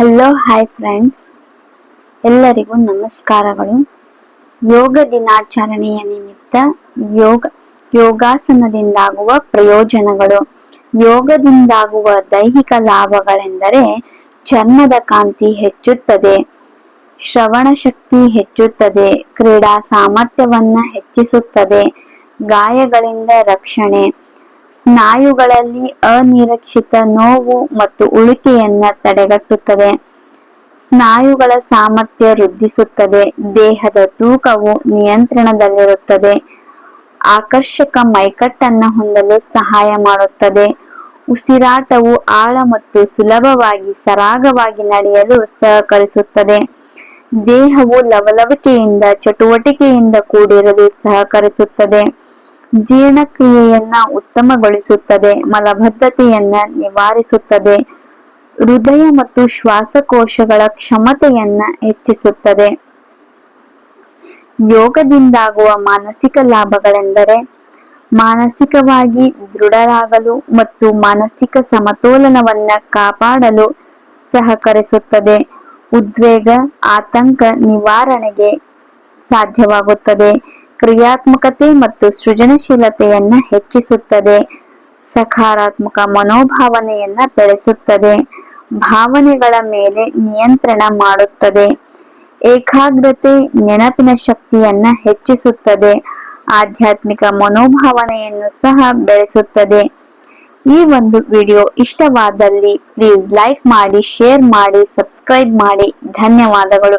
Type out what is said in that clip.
Hello hi friends ಎಲ್ಲರಿಗೂ ನಮಸ್ಕಾರಗಳು. ಯೋಗ ದಿನಾಚರಣೆಯ ನಿಮಿತ್ತ ಯೋಗ, ಯೋಗಾಸನದಿಂದಾಗುವ ಪ್ರಯೋಜನಗಳು. ಯೋಗದಿಂದಾಗುವ ದೈಹಿಕ ಲಾಭಗಳೆಂದರೆ ಚರ್ಮದ ಕಾಂತಿ ಹೆಚ್ಚುತ್ತದೆ, ಶ್ರವಣ ಶಕ್ತಿ ಹೆಚ್ಚುತ್ತದೆ, ಕ್ರೀಡಾ ಸಾಮರ್ಥ್ಯವನ್ನ ಹೆಚ್ಚಿಸುತ್ತದೆ, ಗಾಯಗಳಿಂದ ರಕ್ಷಣೆ ಸ್ನಾಯುಗಳಲ್ಲಿ ಅನಿರೀಕ್ಷಿತ ನೋವು ಮತ್ತು ಉಳಿಕೆಯನ್ನ ತಡೆಗಟ್ಟುತ್ತದೆ. ಸ್ನಾಯುಗಳ ಸಾಮರ್ಥ್ಯ ವೃದ್ಧಿಸುತ್ತದೆ. ದೇಹದ ತೂಕವು ನಿಯಂತ್ರಣದಲ್ಲಿರುತ್ತದೆ. ಆಕರ್ಷಕ ಮೈಕಟ್ಟನ್ನು ಹೊಂದಲು ಸಹಾಯ ಮಾಡುತ್ತದೆ. ಉಸಿರಾಟವು ಆಳ ಮತ್ತು ಸುಲಭವಾಗಿ ಸರಾಗವಾಗಿ ನಡೆಯಲು ಸಹಕರಿಸುತ್ತದೆ. ದೇಹವು ಲವಲವಿಕೆಯಿಂದ, ಚಟುವಟಿಕೆಯಿಂದ ಕೂಡಿರಲು ಸಹಕರಿಸುತ್ತದೆ. ಜೀರ್ಣಕ್ರಿಯೆಯನ್ನ ಉತ್ತಮಗೊಳಿಸುತ್ತದೆ, ಮಲಬದ್ಧತೆಯನ್ನ ನಿವಾರಿಸುತ್ತದೆ, ಹೃದಯ ಮತ್ತು ಶ್ವಾಸಕೋಶಗಳ ಕ್ಷಮತೆಯನ್ನ ಹೆಚ್ಚಿಸುತ್ತದೆ. ಯೋಗದಿಂದಾಗುವ ಮಾನಸಿಕ ಲಾಭಗಳೆಂದರೆ ಮಾನಸಿಕವಾಗಿ ದೃಢರಾಗಲು ಮತ್ತು ಮಾನಸಿಕ ಸಮತೋಲನವನ್ನ ಕಾಪಾಡಲು ಸಹಕರಿಸುತ್ತದೆ. ಉದ್ವೇಗ, ಆತಂಕ ನಿವಾರಣೆಗೆ ಸಾಧ್ಯವಾಗುತ್ತದೆ. ಕ್ರಿಯಾತ್ಮಕತೆ ಮತ್ತು ಸೃಜನಶೀಲತೆಯನ್ನ ಹೆಚ್ಚಿಸುತ್ತದೆ. ಸಕಾರಾತ್ಮಕ ಮನೋಭಾವನೆಯನ್ನ ಬೆಳೆಸುತ್ತದೆ. ಭಾವನೆಗಳ ಮೇಲೆ ನಿಯಂತ್ರಣ ಮಾಡುತ್ತದೆ. ಏಕಾಗ್ರತೆ, ನೆನಪಿನ ಶಕ್ತಿಯನ್ನ ಹೆಚ್ಚಿಸುತ್ತದೆ. ಆಧ್ಯಾತ್ಮಿಕ ಮನೋಭಾವನೆಯನ್ನು ಸಹ ಬೆಳೆಸುತ್ತದೆ. ಈ ಒಂದು ವಿಡಿಯೋ ಇಷ್ಟವಾದಲ್ಲಿ ಪ್ಲೀಸ್ ಲೈಕ್ ಮಾಡಿ, ಶೇರ್ ಮಾಡಿ, ಸಬ್ಸ್ಕ್ರೈಬ್ ಮಾಡಿ. ಧನ್ಯವಾದಗಳು.